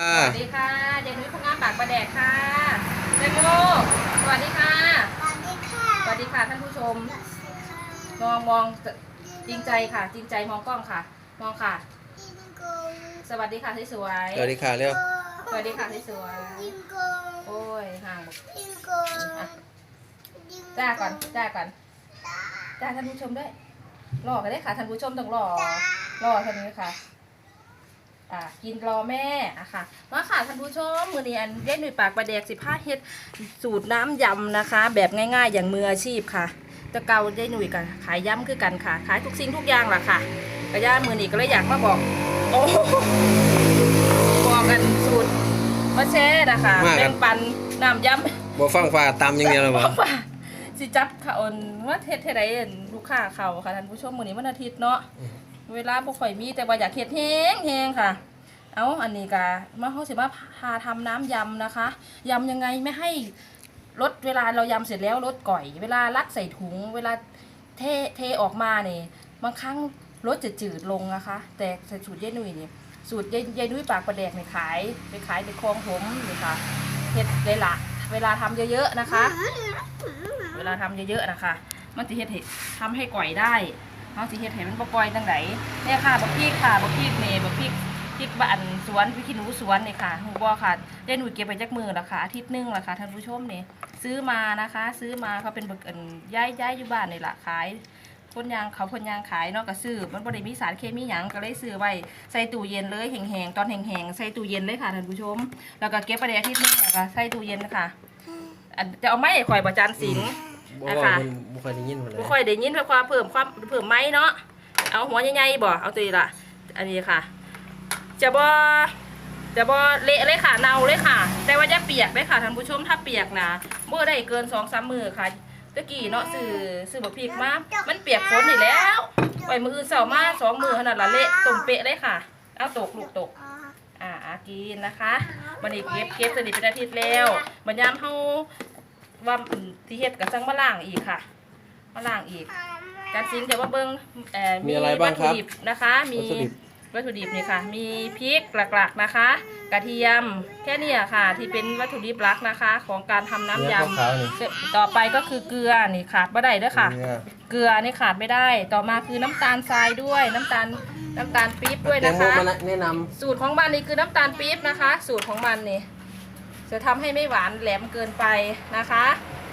อ่าสวัสดีค่ะเจนุ้ยพงงามปากประแดกค่ะเจนุสวัสดีค่ะ สวัสดีค่ะ สวัสดีค่ะท่านผู้ชมสวัสดีค่ะมองมองจริงใจค่ะ จริงใจมองกล้องค่ะ มองค่ะอิงโกสวัสดีค่ะที่สวยสวัสดีค่ะเร็ว สวัสดีค่ะที่สวยอิงโกโอ้ยห่างบอกอิงโกอะจ้าก่อนจ้าก่อนจ้าท่านผู้ชมด้วยรอกันได้ค่ะท่านผู้ชมต้องรอรอท่านนี้ค่ะอ่า กินรอแม่อะค่ะมาค่ะท่านผู้ชมมือนี้อันเล่นหนุ่ยปากประแดกสิบห้าเฮ็ดสูตรน้ำยำนะคะ แบบง่ายๆ อย่างมืออาชีพค่ะแตะเกาได้หนุ่ยกันขายยำคือกันค่ะ ขายทุกสิ่งทุกอย่างล่ะค่ะกระย่ามือนี้ก็เลยอยากมาบอกโอ้บอกกันสูตรมาแช่นะคะแบ่งปันน้ำยำบ่ฟังฟ้าตำอย่างเดียวเลยบ่เพราะว่าสิจับเขาอนว่าเฮ็ดเท่าใดอั่นลูกค้าเขาค่ะท่านผู้ชมมื้อนี้วันอาทิตย์เนาะ เวลาบ่ค่อยมีแต่ว่าอยากเฮ็ดแห้งแฮงค่ะ เอาอันนี้ก็มาเฮาสิมาพาทำน้ำยำนะคะยำยังไงไม่ให้ลดเวลาเรายำเสร็จแล้วลดก่อย เวลารัดใส่ถุง เวลาเทเทออกมาเนี่ยบางครั้งรสจะจืดลงนะคะ แต่ใส่สูตรยายนุ่ยเนี่ยสูตรยายยายนุ่ยปากประแดกนี่ขาย ไปขายในคลองผมนี่ค่ะเฮ็ดได้ละเวลาทำเยอะๆนะคะ เวลาทำเยอะๆนะคะ มันจะเฮ็ดทำให้ก่อยได้ เขาสิเฮ็ดให้มันบ่ก่อยจังไดเนี่ยค่ะบักพริกค่ะบักพริกเมบักพริกพริกบ้านสวนพริกขี้หนูสวนเนี่ยค่ะหูบ่ค่ะได้หนูเก็บไปจักมือแล้วค่ะอาทิตย์นึงแล้วค่ะท่านผู้ชมเนี่ยซื้อมานะคะ ซื้อมาเขาเป็นบักอันย้ายย้ายอยู่บ้านนี่ละขายคนยางเขาคนยางขายนาะก็ซื้อมันบ่ได้มีสารเคมีหยังก็เลยซื้อไว้ใส่ตู้เย็นเลยแห้งๆตอนแห้งๆใส่ตู้เย็นเลยค่ะท่านผู้ชม แล้วก็เก็บไปอาทิตย์นึงแล้วก็ใส่ตู้เย็นค่ะอันจะเอาไม้ข่อยประจันสิง บ่นะว่าคะ มันบ่ค่อยได้ยินหมดเลย บ่ค่อยได้ยินเพื่อความเพิ่มความเพิ่มไม้เนาะ เอาหัวใหญ่ๆบ่ เอาตัวนี้ละอันนี้ค่ะ จะบ่จะบ่เละเลยค่ะเนาเลยค่ะ แต่ว่าจะเปียกเลยค่ะท่านผู้ชมถ้าเปียกนะเมื่อได้เกินสองสามมือค่ะตะกี้เนาะซื้อซื้อบักพริกมา มันเปียกฝนนี่แล้วปล่อยมืออื่นเสาร์มาสองมือขนาดละเละตุ่มเปะเลยค่ะ เอาตกลูกตก อ่าอากินนะคะมันอีกเก็บเก็บสนิทเป็นอาทิตย์แล้วมันยามเฮา ว่าอืมที่เฮ็ดกับจังมาล่างอีกค่ะ มาล่างอีก การซิงค์เดี๋ยวว่าเบิ้งเอ่อมีอะไรบ้างวัตคถุรับดิบนะคะ มีวัตถุดิบ วัตถุดิบนี่ค่ะ มีพริกหลักๆนะคะ กระเทียมแค่เนี้ค่ะ ที่เป็นวัตถุดิบหลักนะคะ ของการทำน้ำเนี่ยยำ ขาวๆนี่ต่อไปก็คือเกลือนี่ขาดไม่ได้เด้วยค่ะเกลือเกลือนี่ขาดไม่ได้ ต่อมาคือน้ำตาลทรายด้วย น้ำตาลน้ำตาลปี๊บด้วยแตงนะโมคะ มาแนะนำ สูตรของมันนี่คือน้ำตาลปี๊บนะคะ สูตรของมันนี่ จะทำให้ไม่หวานแหลมเกินไปนะคะ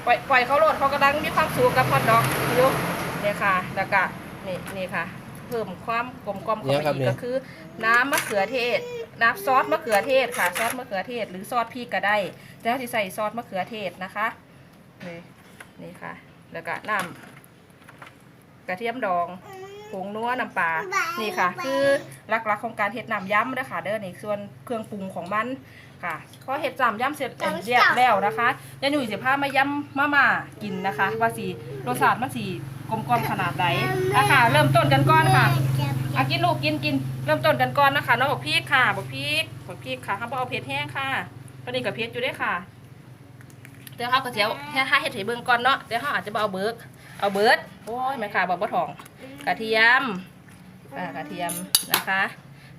ปล่อยปล่อยเขาโหลดเขากำลังมีความสุขกับฮอทดอกอยู่เนี่ยค่ะแล้วก็นี่นี่ค่ะ เพิ่มความกลมกลอมเข้าไปอีกก็คือ น้ำมะเขือเทศน้ำซอสมะเขือเทศค่ะ ซอสมะเขือเทศ หรือซอสพริกก็ได้แต่ถ้าที่ใส่ซอสมะเขือเทศนะคะนี่นี่ค่ะ แล้วก็น้ำกระเทียมดองผงนัวน้ำปลา นี่ค่ะ คือหลักๆของการเห็ดน้ำย้ำนะคะเด้อนี่ส่วนเครื่องปรุงของมัน ค่ะพอเห็ดจำย้ำเสร็จเรียบแล้วนะคะยายหนุ่ยสิพามาย้ำมาม่ากินนะคะ ว่าสีรสชาติมันสีกลมกลมขนาดไหนนะคะเริ่มต้นกันก่อนค่ะเอากินลูกกินกินเริ่มต้นกันก่อนนะคะน้องบอกพี่ค่ะบอกพี่บอกพี่ค่ะเขาบอเอาเผ็ดแห้งค่ะตอนนี้กับเผ็ดอยู่ด้วยค่ะเดี๋ยวเขาก็เจียวแค่ให้เห็ดให้เบิ่งก่อนเนาะเดี๋ยวเขาอาจจะเอาเบิร์กเอาเบิร์ดโอ้ยแม่ค่ะบอกว่ทองกระเทียมอ่ากระเทียมนะคะ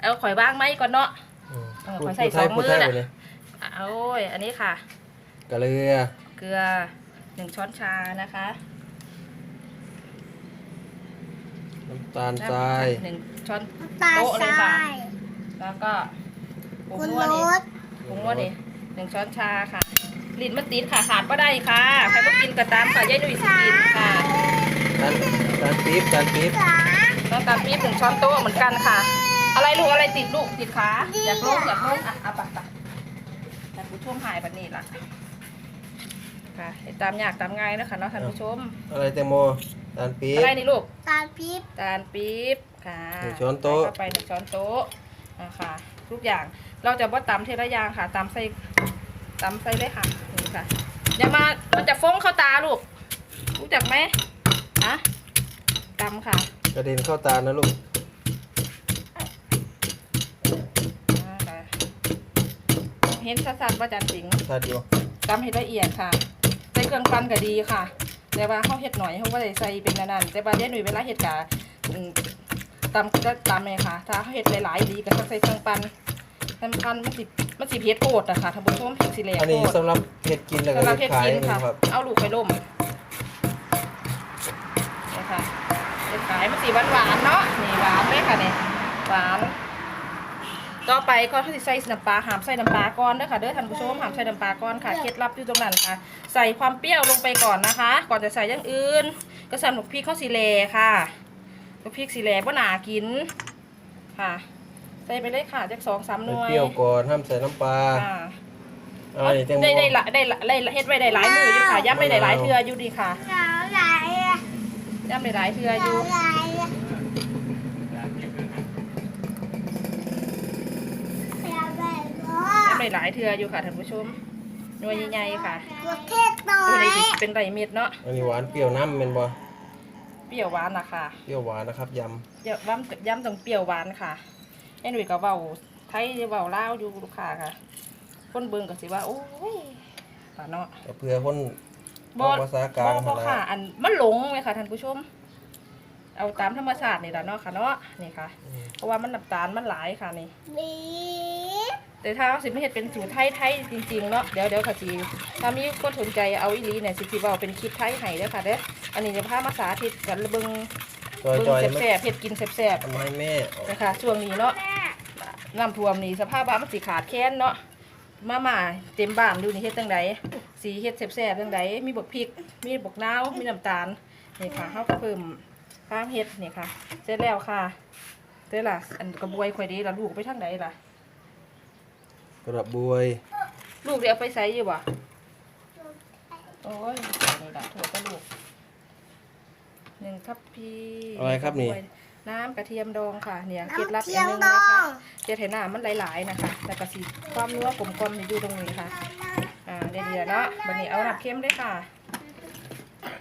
เอาข่อยบ้างไหมก่อนเนาะ เออพูดขอใส่พูดไทยสองมือพูดไทยน่ะไปเลยอะโอ้ยอันนี้ค่ะกะเลือเกลือหนึ่งช้อนชานะคะน้ำตาลทรายหนึ่งช้อนตาโต๊ะเลทยค่ะ รายแล้วก็ผงคุณนัวรนี่สผงนัวนี่หนึ่งช้อนชาค่ะลิ้นมันติดค่ะขาดก็ได้ค่ะใครก็กินก็ตามค่ะยายดุยสกินค่ะน้ำตาลปี๊บตาลปี๊บจ๋าน้ำตาลปี๊บหนึ่งช้อนโต๊ะเหมือนกันค่ะ อะไรลูกอะไรติดลูกติดขาอยากลงอยากลงอะเอาปะปะท่านผู้ชมหายแบบนี้ล่ะค่ะให้ตามยากตามง่ายนะคะเนาะท่านผู้ชมอะไรแตงโมตาลปี๊บอะไรนี่ลูกตาปี๊บตาลปี๊บค่ะหนึ่งช้อนโต๊ะใส่เข้าไปหนึ่งช้อนโต๊ะนะคะทุกอย่างเราจะว่าตำเทละอย่างค่ะตำใส่ตำใส่เลยค่ะนี่ค่ะอย่ามามันจะฟ้องเข้าตาลูกรู้จักไหมอะตำค่ะ กระเด็นเข้าตานะลูก อ่าค่ะ เห็นสัดๆว่าจันสิงทาดอยู่ตำให้ละเอียดค่ะ ใส่เครื่องปั้นก็ดีค่ะ แต่ว่าเขาเห็ดหน่อยเขาก็เลยใส่เป็นนันๆแต่ว่าเดี๋ยวหนุ่ยเวลาเห็ดกะอืมตำก็ตำเลยค่ะ ถ้าเขาเห็ดหลายๆดีก็ต้องใส่เครื่องปั้นเครื่องปั้นมันสิมันสิเผ็ดโคตรอะค่ะท่านผู้ชมพริกสิแหลกอันนี้โคตรสำหรับเห็ดกินแล้วก็สำหรับเห็ดเผ็ดขายกินค่ะนะครับเอาลูกไปล่มนี่ค่ะเผ็ดขายมันสีหวานหวานๆเนาะนี่หวานเลยค่ะเนี่ยหวาน ต่อไปก็ถ้าสิใส่น้ำปลาหามใส่น้ำปลาก่อนเด้อค่ะเด้อท่านผู้ชมหามใส่น้ำปลาก่อนค่ะเคล็ดลับอยู่ตรงนั้นค่ะ ใส่ความเปรี้ยวลงไปก่อนนะคะ ก่อนจะใส่อย่างอื่น ก็ใส่หมกพริกข้าวสีแลค่ะหมกพริกสีแลบ่หนากินค่ะใส่ไปเลยค่ะจากสองสามหให้น่วยเปรี้ยวก่อนห้ามใส่น้ำปลาค่ะเอาอันนี้แตงโมได้ได้ละได้ละได้ละเฮ็ดไว้ได้หลายมืออยู่ค่ะย้ำได้หลายๆเทื่ออยู่ดีค่ะหนาวไหลอะย้ำได้หลายเทื่อหอนาวยู่ ไหลอะหนาวไหลก็ ย้ำ ได้หลายเทื่ออยู่ค่ะท่านผู้ชมหน่วยใหญ่ๆค่ะประเทศน้อตัวยนี้สิเป็นไรเม็ดเนาะอันนี้หวานเปรี้ยวน้ำเป็นบ่เปรี้ยวหวานนะคะเปรี้ยวหวานนะครับยเดี๋ยวย้ำย้ำตรงเปรี้ยวหวานค่ะไอ้หนุ่ยก็เว้าไทยเว้าลาวอยู่ลูกค้าค่ะ คนเบิ่งก็สิว่าโอ้ยค่ะเนาะำแต่เพื่อคนบ่ภาษากลางบ่บ่นะค่ะ อันมันหลงไหมค่ะท่านผู้ชม เอาตามธรรมชาตินี่แหละเนาะค่ะเนาะนี่ค่ะอืมเพราะว่ามันน้ำตาลมันหลายค่ะนี่บีบ แต่ถ้าสิไม่เห็ดเป็นสูตรไทยไทยจริงๆเนาะเดี๋ยวเดี๋ยวค่ะจีถ้ามีคนสนใจเอาอีหลีเนี่ยสิทีว่าเป็นคลิปไทยให้เด้อค่ะเด้ออันนี้จะพามาสาธิตกันเบิ่งจอยเบิ่งจอยๆแซ่บๆเผ็ดกินแซ่บทำให้แม่ๆนะคะช่วงนี้เนาะน้ำท่วมนี่สภาพบ้านมันสิขาดแคลนเนาะมาม่าเต็มบ้านดูนี่เฮ็ดจังไดสีเฮ็ดแซ่บๆจังไดมีบักพริก มีบักนาวมีน้ำตาลนี่ค่ะเฮาก็เพิ่มความเฮ็ดนี่ค่ะ เสร็จแล้วค่ะเสร็จละอันกระบวยข่อยดีละลูกไปทางใดล่ะ กระบวยลูกเดี๋ยวเอาไปใส่อยู่บ่โอ้ยนี่ละถั่วกระดูกหนึ่งทัพพีอะไรครับนี่ น้ำกระเทียมดองค่ะ เนี่ยเคล็ดน้ำลับเทีอยย่างมหนึงดนะอคะงเจะเห็นหน้ามันหลาย ๆ นะคะแต่กระสีความนัวกลมกลมอยู่ตรงนี้ค่ะ อ่าเดี๋ยวๆเนาะวันนี้เอาน้ำเค็มด้วยค่ะ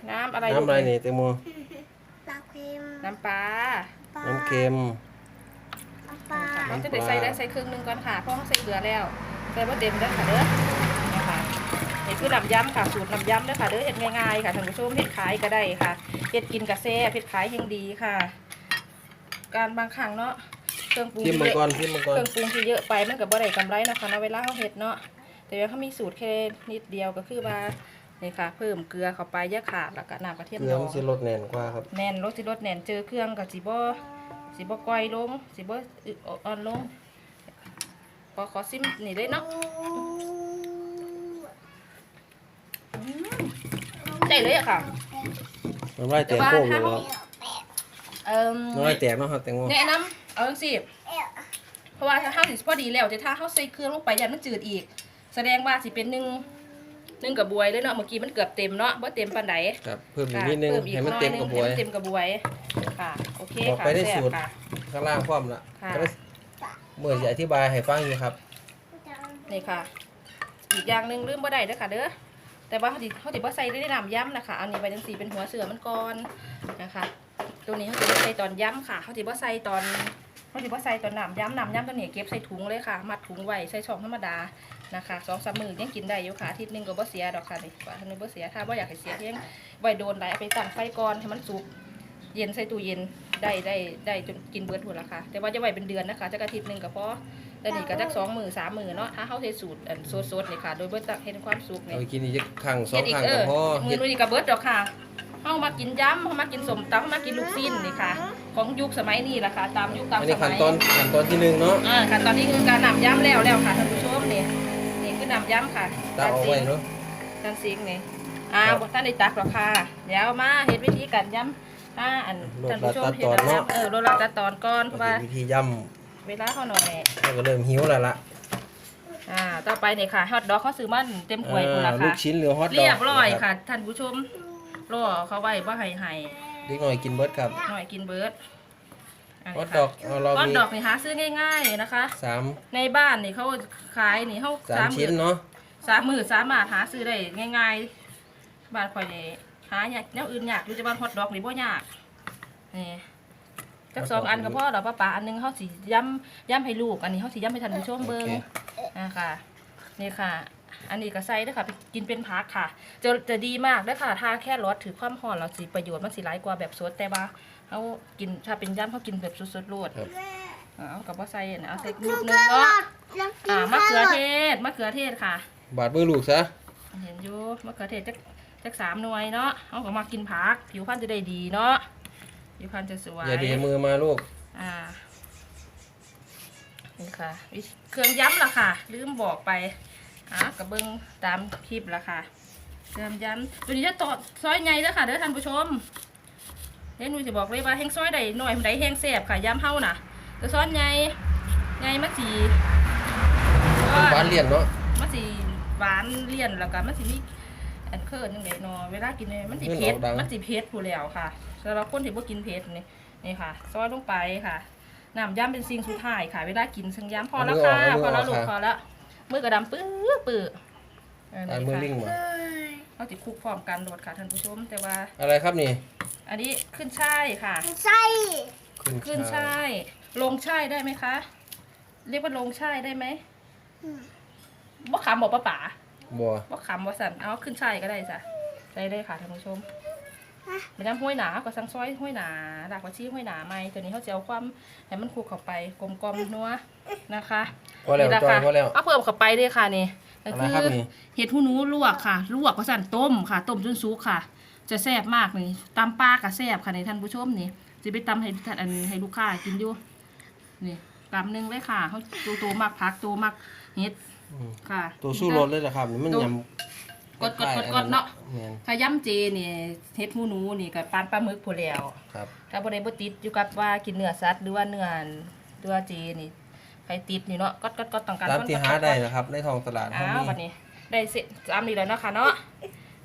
น้ำอะไรน้ำอะไรลูกนี่แตงโมปลาเค็มน้ำปลาน้ำเค็ม ปลาเราจะได้ใส่ได้ใส่ครึ่งหนึงก่อนค่ะ เพราะว่าใส่เกลือแล้ว ใส่ว่าเต็มเด้อค่ะเด้อนะคะนี่คือน้ำยำค่ะ สูตรน้ำยำเด้อค่ะ เด้อเฮ็ดง่ายๆค่ะท่านผู้ชมเฮ็ดขายก็ได้ค่ะเฮ็ดกินกระแซ่บเฮ็ดขายยังดีค่ะ การบางครั้งเนาะ เครื่องปรุงพิมพ์ที่มังเยกอะรพิมพ์มังกเครรื่องปรุงที่เยอะไปมันก็บ่ได้กำไรนะคะเนาะเวลาเราเฮ็ดเนาะแต่ว่าเขามีสูตรแค่นิดเดียวก็คือว่านี่ค่ะ เพิ่มเกลือเข้าไปอยาขาดแล้วก็น้ำกระเทียมเกลืดอองมันสิลดแน่นกว่าครับ แน่นรสสิรสแน่นเจอเครื่องกับสิบ่ สิบ่ก้อยลงสิบ่อึอ่อนลงขอขอซิมนี่เลยเนาะได้เลยอะค่ะมันไล่แตกโค้งเลยครับเอิ่มมันไล่แตกเนาะครับแตงโมแนะนำเอาจังสิเพราะว่าถ้าเฮาสิพอดีแล้วแต่ถ้าเฮาใส่เครื่องลงไปยันมันจืดอีก แสดงว่าสิเป็นหนึ่ง หนึ่งกระบวยเลยเนาะเมื่อกี้มันเกือบเต็มเนาะบ่เต็มปานใดครับเพิ่มอีกค่ะนิดนึงเพิ่มอีกให้มันหน่อยเต็มนึกงระบวยให้มันเต็มกระบวยค่ะโอเคบอกค่ะไปได้แซ่บสูตรค่ะข้างล่างพร้อมละค่ะแต่ว่าเมื่อจะอธิบายให้ฟังอยู่ครับนี่ค่ะ อีกอย่างหนึ่งลืมบ่ได้เด้อค่ะเด้อแต่ว่าเขาสิเขาสิบ่ใส่ได้น้ำย้ำนะคะอันนี้ใบจังสีเป็นหัวเสือมันก่อนนะคะตัวนี้เขาสิบ่ใส่ตอนย้ำค่ะเขาสิบ่ใส่ตอนเขาสิบ่ใส่ตอนน้ำย้ำน้ำย้ำตัวนี้เก็บใส่ถุงเลยค่ะ มัดถุงไว้ใส่ช่องธรรมดา นะคะสองสามมือยังกินได้อยู่ค่ะอาทิตย์หนึงก็บ่เสียดอกค่ะนี่ว่าทันบ่เสียถ้าบ่อยากให้เสียเพียงไว้โดนไหลเอาไปตั้งไฟก่อนให้มันสุกเย็นใส่ตู้เย็นได้ได้ได้จนกินเบิดหัวละค่ะ แต่ว่าจะไว้เป็นเดือนนะคะจักอาทิตย์หนึ่งก็พอแต่นี่ก็จักสองมือสามมือเนาะถ้าเขาใช้สูตรอันโซดๆนี่ค่ะ โดยเบิดตักเห็นความสุกเอานี่ไปกินอีกครั้งสอเฮ็งดอีคกรั้งเอก็อพอมืเฮ็อด นู้นนี่ก็เบิดดอกค่ะเขามากินยำเขามากินสมตำเขามากินลูกชิ้นนี่ค่ะ ของยุคสมัยนี้ล่ะค่ะ ตามยุคตามอันสนี้มัขั้นยตอนขั้นตอนที่หนึ่งเนาะ อ่าขั้นตอนนี้คือการนำย้ำแล้วแล้วค่ะท่านผู้ชมนี่นี่คือนำ ย้ำค่ะตาเอาไว้เนาะการซิงนี่อ่าครับบท่านได้ตักหรอกค่ะ เดี๋ยวมาเฮ็ดวิธีการย้ำถ้าอันท่านผู้ชมเฮ็ดแล้วย้ำเออโรลาตัดตอนก่อนเพราะว่าวิธีย่เวลาเขาหน่อยำแล้วก็เริ่มหิวแล้วล่ะอ่าต่อไปนี่ค่ะฮอทดอกเขาซื้อมันเต็มถ้วยพุ่นละอ่าค่ะลูกชิ้นหรือฮอทดอกเรียบร้อยค่ะท่านผู้ชมรอเขาไว้ว่าให้ให้เด็กหน่อยกินเบิร์ดครับหน่อยกินเบิร์ดน ฮอนี้ทค่ะดอกเอาเราฮอทมีดอกนี่หาซื้อง่ายๆนะคะ สามในบ้านนี่เขาขายนี่เขาสามชิ้นเนาะสามมือสามารถหาซื้อได้ง่ายๆบ้านข่อยนี่หาอยากแนวอื่นยากอยู่แต่บ้านฮอทดอกนี่บ่ยากนี่จักสองอันก็พอดอกป้าป๋าอันหนึงเขาสิย้ำย้ำให้ลูกอันนี้เขาสิย้ำให้ท่านผู้ชมเบิ่งอ่าค่ะนี่ค่ะ อันนี้ก็ใส่ด้วยค่ะไปกินเป็นพักค่ะ จะจะดีมากด้วยค่ะถ้าแค่รสถือความหอมเราสิประโยชน์มันสิร้ายกว่าแบบสดแต่ว่า เขากินถ้าเป็นย่ำเขากินแบบสดๆโลดครับ เอากับว่าใส่นะเอาใส่ลูกนึงเนาะแล้วกินอ่ามะเขือแครเทอทศมะเขือเทศค่ะ บาดมือลูกซะเห็นอยู่มะเขือเทศจักจักสามหน่วยเนาะเอาก็มากินผักผิวพรรณจะได้ดีเนาะผิวพรรณจะสวยอย่าเดมือมาลูกอ่านี่ค่ะวิธีเครื่องย้ำล่ะค่ะ ลืมบอกไปอะกระเบื้องตามคลิปละค่ะเครื่องย้ำตัวนี้จะตอดซอยไงเด้อค่ะเด้อท่านผู้ชม เดี๋ยวหนูจะบอกเลยว่าแห้งซอยใดหน่อยมันใดแห้งแซ่บค่ะย้ำเฮาน่ะแต่ซอยไงไงมันสีหวานเลี่ยนเนาะมันสีหวานเลี่ยนแล้วก็มันสีมีอันเคิร์นยังไงเนาะเวลากินเนี่ยมันสีเผ็ดมันสีเผ็ดผู้แล้วค่ะสำหรับคนที่บ่กินเผ็ดนี่นี่ค่ะ ซอยลงไปค่ะน้ำย้ำเป็นสิ่งสุดท้ายค่ะ เวลากินสังย้ำพอแล้วค่ะพอแล้วลูกพอแล้วมือกระดำปื้อปื้อเออตายนี่มือค่ะลิงมาเอ้ยเขาติดคุกพร้อมกันโดดค่ะท่านผู้ชมแต่ว่าอะไรครับนี่ อันนี้ขึ้นช่ายค่ะ ไส้ขึ้นช่ายลงช่ายได้ไหมคะ เรียกว่าลงช่ายได้ไหมบ่ขำบอกป้าป๋าบัวบ่ขำบ่สั่นเอาขึ้นช่ายก็ได้จ้ะได้ได้ค่ะท่านผู้ชมมันน้ำห้วยหนาก็สังซอยห้วยหนาดากกว่าชี้ห้วยหนาไหมตัวนี้เขาจะเอาความให้มันคลุกเข้าไปกลมกลมๆนัวนะคะพอแล้วนี่แหละจอยค่ะพอแล้ว เอาเพิ่มเข้าไปด้วยค่ะนี่ก็อะไรคืครับอนี่ เห็ดหูหนูลวกค่ะ ลวกก็สั่นต้มค่ะ ต้มจนสุกค่ะ จะแซ่บมากนี่ตำปลากับแซ่บค่ะในท่านผู้ชมนี่จะไปตำให้ท่านอันให้ลูกค้ากินอยู่นี่กำหนึ่งเลยค่ะเขาตัวโตมากพักตัวมากเห็ดอืมค่ะ ตัวสู้รถเลยนะครับนี่มันตัวยำกดกดกดกดเนาะ แม่นถ้าย่ำเจนี่เห็ดหูหนูนี่กับปานปลาหมึกผู้แล้วครับ ถ้าบ่ได้บ่ติดอยู่กับว่ากินเนื้อสัตว์หรือว่าเนื้อหรือว่าเจนี่ใครติดนี่เนาะกดกดกดต้องการตามคนที่กหาดกได้ดนะครับในท้องตลาดอ้าเขาววันมีนี้ ได้เสร็จสามนี่แล้วเนาะค่ะเนาะ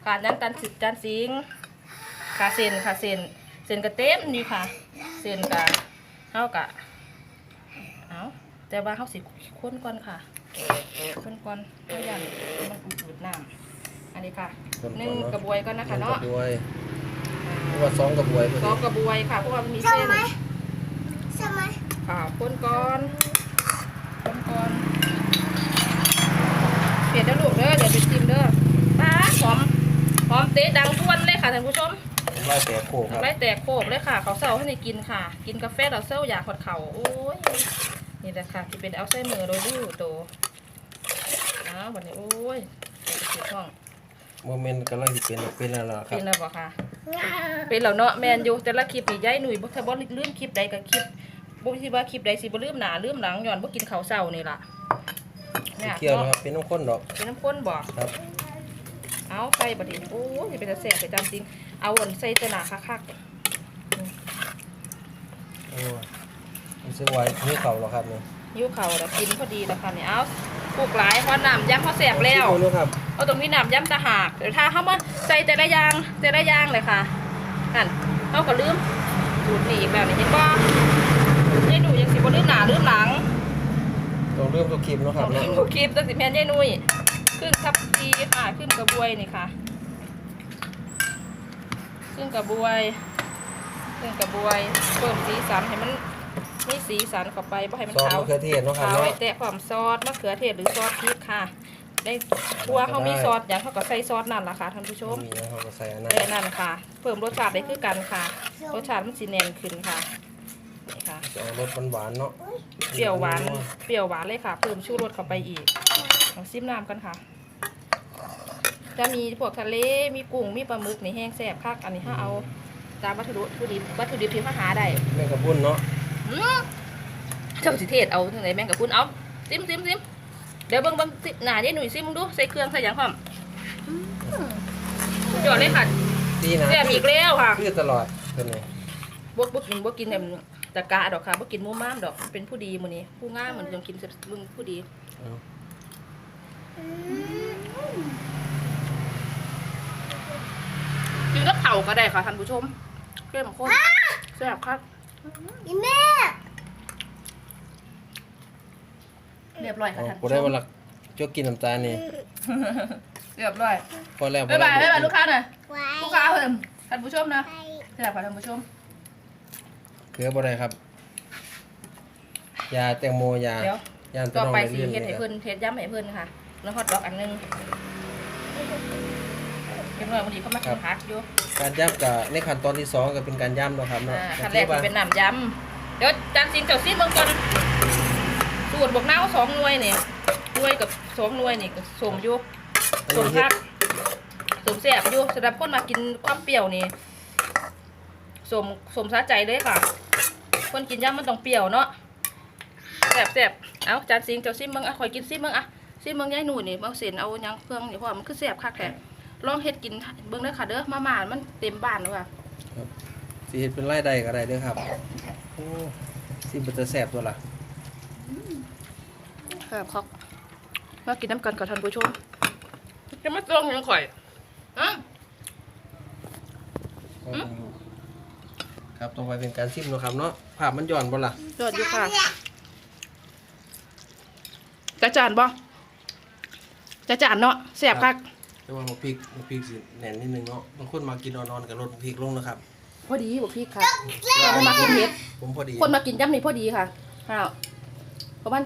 ขาดนั้นตันสิจานสิงขาเส้นขาเส้นเส้นกระเต็มนี่ค่ะ เส้นกะเฮากะเอาแต่ว่าเฮาสิข้นก่อนค่ะข้นก่อนเพื่อยันมันอุดๆน้ำอันนี้ค่ะหนึ่งกระบวยก่อนนะคะหนึ่งกเนาะระบวยเพราะว่าสองกระบวยพอสดีองกระบวยค่ะเพราะว่ามันมีใช่เส้นไหมใช่ไหมค่ะข้นก่อนข้นก่อนเปลี่ยนเด้อลูกเด้อเดี๋ยวไปจิ้มเด้อป้าหอมหอม เตะดังทวนเลยค่ะท่านผู้ชมไล่แตกโขกครับไล่แตกโคบเลยค่ะ เขาเศร้าให้ในกินค่ะ กินกาแฟเราเศร้าอยากขดเข่าโอ้ยนี่แหละค่ะที่เป็นอัลไซเมอร์โดยดูโตอ้าววันนี้โอ้ยเจ็บท้องโมเมนต์กำลังสิเป็นเป็นแล้วล่ะครัเป็บนแล้วบ่ค่ะเป็นแล้วเนาะแมนอยู่แต่ละคลิปนี่ย้ายหนุ่ยบ่ถ้าบ่ลืมคลิปใดก็คลิปบ่คิดว่าคลิปใดสิบ่ลืมหน้าลืมหลังย้อนบ่กินข้าวเช้านี่ล่ะสีเขียวนะครับเป็นน้ำข้นดอกเป็นน้ำข้นบ่ครับ เอาใส่บัดนี้โอ้ยสิเป็นตาแซ่บไปตามจริง เอาอันใส่แตหน้าคักโอ้ยรู้สึกว่านี่เขาแล้วครับเนี่ยๆยิ้วข้าวแล้วกินพอดีแล้วค่ะนี่เอาปลูกหลายเพราะน้ำยำเขาแซ่บแล้วเอาลูกครับเอาตรงนี้น้ำยำตะหากเดี๋ยวถ้าเฮามาใส่แต่ละอย่างแต่ละอย่างเลยค่ะนั่นเฮาก็ลืมสูตรนี้อีกแล้วนี่เห็นบ่ยายหนูยังสิบ่ลืมหน้าลืมหลังต้องเริ่มตัวคลิปเนาะครับเนาะลูกคลิปตั้งสิแม่นยายนุ่ย ขึ้นทับทีค่ะขึ้นกระบวยนี่ค่ะขึ้นกระบวยขึ้นกระบวยเพิ่มสีสันให้มันมีสีสันเข้าไปบ่ให้มันซอสขาวมะเขือเทศเนาะครับขาวเนาะไว้แตะความซอสมะเขือเทศหรือซอสพริกค่ะได้ตัวเขามีซอสอย่างเขาก็ใส่ซอสนั่นล่ะค่ะท่านผู้ชม มีนะครับก็ใส่อันนั้น ได้นั่นค่ะ เพิ่มรสชาติได้คือกันค่ะ รสชาติมันสีแน่นขึ้นค่ะนี่ค่ะจะเอารสหวานๆเนาะเปรี้ยวหวานเปรี้ยวหวานเลยค่ะ เพิ่มชูรสเข้าไปอีก ลองซิมน้ำกันค่ะ จะมีพวกทะเลมีกุ้งมีปลาหมึกนี่แห้งแซ่บคักอันนี้ถ้าเอาตามวัตถุดิบวัตถุดิบที่เขาหาได้แม่งกระพุ้นเนาะอืมเจ้าสิเทศเอาทางไหนแม่งกับคุณเอาซิมซิมซิมเดี๋ยวเบิ่งเบิ่งสิหน้าเดี๋ยวหนุ่ยซิมมึงดูใส่เครื่องใส่หยังพร้อมสุดยอดเลยค่ะดีนะแซ่บอีกแล้วค่ะคือตลอดตัวนี้บวกบวกบวกกินแบบตะกะดอกค่ะบวกกินหมูม้ามดอกเป็นผู้ดีมื้อนี้ผู้ง่ามเหมือนยังกินมึงผู้ดีเอาอืม กินกับเผาวก็ได้ค่ะท่านผู้ชมเข้มข้นแซ่บครับอีแม่เรียบร้อยค่ะเอาท่านกูผู้ชได้มวันละจกกินน้ำตาลนี่เรียบร้อยพอแล้วพอบ๊ายแล้บายวบ๊ายบายลูกค้าหน่อยไว้ลูกค้าเพิ่มท่านผู้ชมนะไปแซ่บค่ะท่านผู้ชม เกลือบ่ได้ครับ ยาแตงโมยาเดี๋ยว ยาตะต่อนองไปได้สีเลื่อนเฮ็ดเลให้ยเพิ่นเฮ็ดย้ำให้เพิ่นค่ะ แล้วฮอตดอกอันหนึงเรียบร้อยวันนี้เขามากินผักอยู่การย่ำกับในขั้นตอนที่สองก็เป็นการย่ำเนาะครับเนาะอ่าขั้นแรกว่าสิเป็นน้ำยำเดี๋ยวจานซิงเจ้าซีเบิ่งก่อนซสูตรบวกน้าวสองหน่วยเนี่ยหน่วยกับสองหน่วยนี่ก็สมอยู่สมคักสมแสบอยู่สำหรับคนมากินความเปรี้ยวนี่สมสมสะใจเลยค่ะ คนกินย่ำมันต้องเปรี้ยวเนาะแสบแสบเอาจานสิงเจ้าซิมเมืองอะคอยกินซิมเมืองอะ ซิมเมืองยายหนูนี่บางเส้นเอาหยังเพื่องนี่เพราะว่ามันคือแสบคักแท้ลองเฮ็ดกินเบิ่งเด้อค่ะเด้อมาม่ามันเต็มบ้านแล้วค่ะสิเฮ็ดเป็นไร่ใดก็ได้เด้อครับโอ้สิบ่จะแซ่บตัวล่ะครับครับมากินน้ำกันกับท่านผู้ชมจะมาจ้องยังข่อยอะอืมครับต่อไปเป็นการชิมเนาะครับเนาะภาพมันย้อนบ่ล่ะยอดอยู่ค่ะจะจานบ่ จะจานเนาะแซ่บคักแต่ว่ามาพริกมาพริกสิแหน่นนิดนึงเนาะบางคนมากินนอนๆกับลดพริกลงนะครับพอดีบ่พี่ค่ะแต่คนมากินเม็ดผมพอดีคนมากินย่ำนี่พอดีค่ะข้าวประมาณ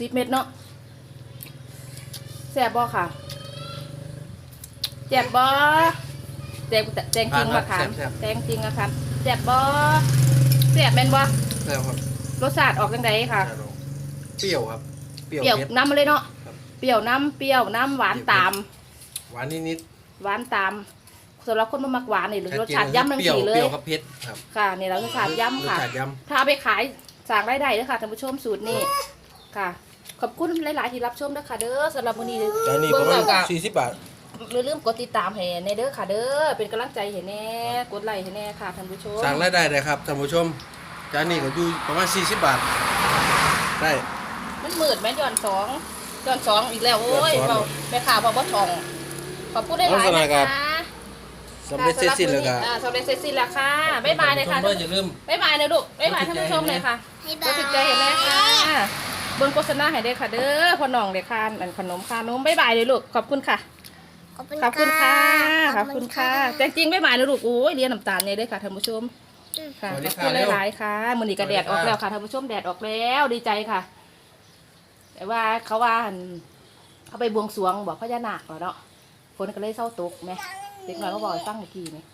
สิบเม็ดเนาะแซ่บบ่ค่ะแซ่บบ่แจงแจงจริงมาค่ะแจงจริงอะค่ะแซ่บบ่แซ่บแม่นบ่แซ่บครับรสชาติออกจังไดค่ะเปรี้ยวครับเปรี้ยวเปรี้ยวเผ็ดน้ำมาเลยเนาะค รับเปรี้ยวน้ำเปรี้ยวน้ำหวานตาม หวานนิดหวานตามสำหรับคนบ่มักหวานนี่หๆรือชัดรสเจนชาติย่ำทั้งเปรี้ยวสี่เลเปรี้ยยวกับเผ็ดครับค่ะนี่เรารสชาติย่ำค่ะ รสชาติยถ้าเอาไปขายสร้างรายได้เด้อค่ะท่านผู้ชมสูตรนี้ค่ะ ขอบคุณหลาย ๆ ที่รับชมนะคะเด้อสำหรับวันนี้ำจานนี้ประเบิ่มางณแล้วก็สี่สิบบาท อย่าลืมกดติดตามให้ในเด้อค่ะเด้อเป็นกำลังใจให้แน่กดไลค์ให้แน่ค่ะท่านผู้ชมสั่งรายได้เลยครับท่านผู้ชมจานนี้ก็อยู่ประมาณสี่สิบบาท ได้มันมืดไหมย้อนสอง ย้อนสองอีกแล้วโอ้ยย้อนสองเบาแม่ข่าวบอกว่าช่อง ขอบคุณได้หลายโฆษณานะครัคะบ สำเร็จเสร็จสิ้นแล้วก็อ่าสำเร็จเสร็จสิ้นแล้วค่ะบ๊ายบายเลยค่ะท่านผู้ชมอย่าลืม บ๊ายบายนะลูกบ๊ายบายท่านผู้ชมเลยค่ะให้ก็ถึกใจเห็นไหมคะเบิ่งโฆษณาให้ได้ค่ะ เด้อพ่อน้องเด้อค่ะอันขนมค่ะนมบ๊ายบายเลยลูก ขอบคุณค่ะ ขอบคุณขอบคุณค่ะขขออบบคุคุณณค่ะค่ะ แต่จริงบ๊ายบายเลยลูก โอ้ยเรียนน้ำตาลเนี่ยได้อค่ะท่านผู้ชม ค่ะสวัสดีขอบค่ะคุณหลายๆค่ะมื้อนี้ก็แดดออกแล้วค่ะท่านผู้ชมแดดออกแล้วดีใจค่ะ แต่ว่าเขาว่าอั่นเขาไปบวงสรวงบอกพญานาคเหรอเนาะฝนก็เลยเศร้าตกไหมเด็กน้อยเขาบอกให้ฟังเมื่อกี้นี่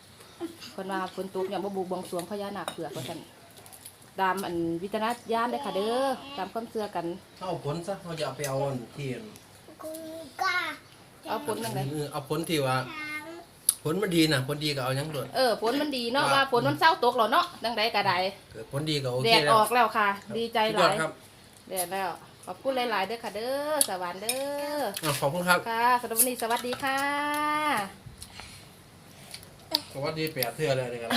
คนว่าฝนตกเนี่ยบ่บูบวงสรวงพญานาคเผือกว่าซั่นตามอันวิจารณญาณเลยค่ะเด้อตามความเชื่อกัน เอาผลซะเขาจะเอาไปเอาอันที่อันคุณก้าเอาผลนั่นเลยเออเอาผลที่ว่า ผลมันดีนะผลดีก็เอาหยังโดด เออฝนมันดีเนาะครับว่าฝนมันเศร้าตกแล้วเนาะดังใดก็ได้เกิดผลดีก็โอแดเคดแล้อวอกแล้วค่ะ ดีใจหสุดยอลาดยครับ แดดแล้ว ขอบคุณหลาย ๆ เด้อค่ะเด้อสวัสดีเด้ออะขอบคุณครับ ค่ะสำหรับวันนี้สวัสดีค่ะ สวัสดีแปดเทื่อเลยนี่กัน